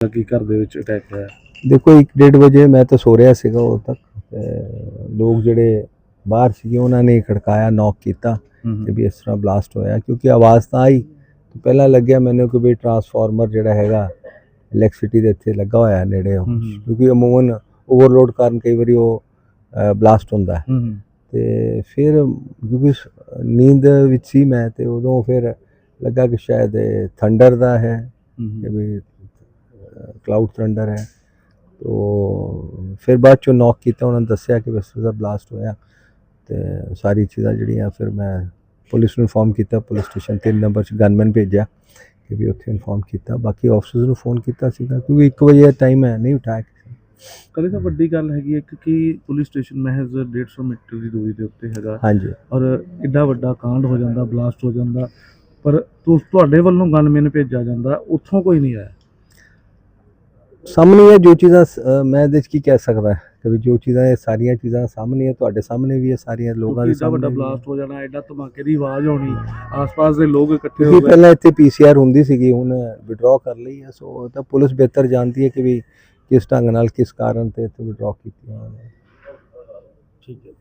ਕਿ ਘਰ ਦੇ ਵਿੱਚ ਅਟੈਕ ਹੋਇਆ? ਦੇਖੋ 1:30 ਵਜੇ ਮੈਂ ਤਾਂ ਸੋ ਰਿਹਾ ਸੀਗਾ ਉਦੋਂ ਤੱਕ। ਤੇ ਲੋਕ ਜਿਹੜੇ ਬਾਹਰ ਸੀਗੇ ਉਹਨਾਂ ਨੇ ਖੜਕਾਇਆ ਨੌਕ ਕੀਤਾ ਕਿ ਵੀ ਇਸ ਤਰ੍ਹਾਂ ਬਲਾਸਟ ਹੋਇਆ। ਕਿਉਂਕਿ ਆਵਾਜ਼ ਤਾਂ ਆਈ ਤੇ ਪਹਿਲਾਂ ਲੱਗਿਆ ਮੈਨੂੰ ਕਿ ਵੀ ਟਰਾਂਸਫਾਰਮਰ ਜਿਹੜਾ ਹੈਗਾ ਇਲੈਕਟ੍ਰਿਸਿਟੀ ਦੇ ਇੱਥੇ ਲੱਗਾ ਹੋਇਆ ਨੇੜੇ ਉਹ। ਕਿਉਂਕਿ ਅਮੂਮਨ ਓਵਰਲੋਡ ਕਾਰਨ ਕਈ ਵਾਰੀ ਉਹ ਬਲਾਸਟ ਹੁੰਦਾ ਹੈ। ਤੇ ਫਿਰ ਕਿਉਂਕਿ ਨੀਂਦ ਵਿੱਚ ਸੀ ਮੈਂ ਤੇ ਉਦੋਂ ਫਿਰ ਲੱਗਾ ਕਿ ਸ਼ਾਇਦ ਥੰਡਰ ਦਾ ਹੈ ਕਿ ਵੀ ਕਲਾਊਡ ਥੰਡਰ ਹੈ। ਤੋ ਫਿਰ ਬਾਅਦ ਚੋਂ ਨੌਕ ਕੀਤਾ ਉਹਨਾਂ ਨੇ ਦੱਸਿਆ ਕਿ ਤਰ੍ਹਾਂ ਦਾ ਬਲਾਸਟ ਹੋਇਆ ਤੇ ਸਾਰੀ ਚੀਜ਼ਾਂ ਜਿਹੜੀਆਂ ਫਿਰ ਮੈਂ ਪੁਲਿਸ ਨੂੰ ਇਨਫੋਰਮ ਕੀਤਾ ਪੁਲਿਸ ਸਟੇਸ਼ਨ 3 ਨੰਬਰ 'ਚ ਗਨਮੈਨ ਭੇਜਿਆ ਕਿ ਵੀ ਉੱਥੇ ਇਨਫੋਰਮ ਕੀਤਾ। ਬਾਕੀ ਆਫਿਸਰਸ ਨੂੰ ਫੋਨ ਕੀਤਾ ਸੀਗਾ ਕਿਉਂਕਿ 1 ਵਜੇ ਦਾ ਟਾਈਮ ਹੈ ਨਹੀਂ ਉਠਾਇਆ। ਕਦੇ ਤਾਂ ਵੱਡੀ ਗੱਲ ਹੈਗੀ ਹੈ ਕਿ ਪੁਲਿਸ ਸਟੇਸ਼ਨ ਮਹਿਜ਼ 150 ਮੀਟਰ ਦੀ ਦੂਰੀ ਦੇ ਉੱਤੇ ਹੈਗਾ ਹਾਂਜੀ। ਔਰ ਇੱਡਾ ਵੱਡਾ ਕਾਂਡ ਹੋ ਜਾਂਦਾ ਬਲਾਸਟ ਹੋ ਜਾਂਦਾ ਪਰ ਤੁਹਾਡੇ ਵੱਲੋਂ ਗਨਮੈਨ ਭੇਜਿਆ ਜਾਂਦਾ ਉੱਥੋਂ ਕੋਈ ਨਹੀਂ ਆਇਆ। ਸਾਹਮਣੇ ਹੈ ਜੋ ਚੀਜ਼ਾਂ ਅ, ਮੈਂ ਇਹਦੇ 'ਚ ਕੀ ਕਹਿ ਸਕਦਾ ਕਿ ਵੀ ਜੋ ਚੀਜ਼ਾਂ ਇਹ ਸਾਰੀਆਂ ਚੀਜ਼ਾਂ ਸਾਹਮਣੇ ਹੈ ਤੁਹਾਡੇ ਸਾਹਮਣੇ ਵੀ ਹੈ ਸਾਰੀਆਂ ਲੋਕਾਂ ਦੇ ਵੱਡਾ ਸਾਹਮਣੇ ਵੀ ਹੈ। ਬਲਾਸਟ ਹੋ ਜਾਣਾ ਐਡਾ ਧਮਾਕੇ ਦੀ ਆਵਾਜ਼ ਆਉਣੀ ਆਸ-ਪਾਸ ਦੇ ਲੋਕ ਇਕੱਠੇ ਹੋ ਕਿਉਂਕਿ ਗਏ। ਪਹਿਲਾਂ ਇੱਥੇ ਪੀਸੀਆਰ ਹੁੰਦੀ ਸੀਗੀ ਹੁਣ ਵਿਡਰਾਅ ਕਰ ਲਈ ਹੈ ਸੋ ਉਹ ਤਾਂ ਪੁਲਿਸ ਬਿਹਤਰ ਜਾਣਦੀ ਹੈ ਕਿ ਵੀ ਕਿਸ ਢੰਗ ਨਾਲ ਕਿਸ ਕਾਰਨ ਤੇ ਇੱਥੇ ਵਿਡਰਾਅ ਕੀਤੀ ਉਹਨਾਂ ਨੇ। ਠੀਕ ਹੈ।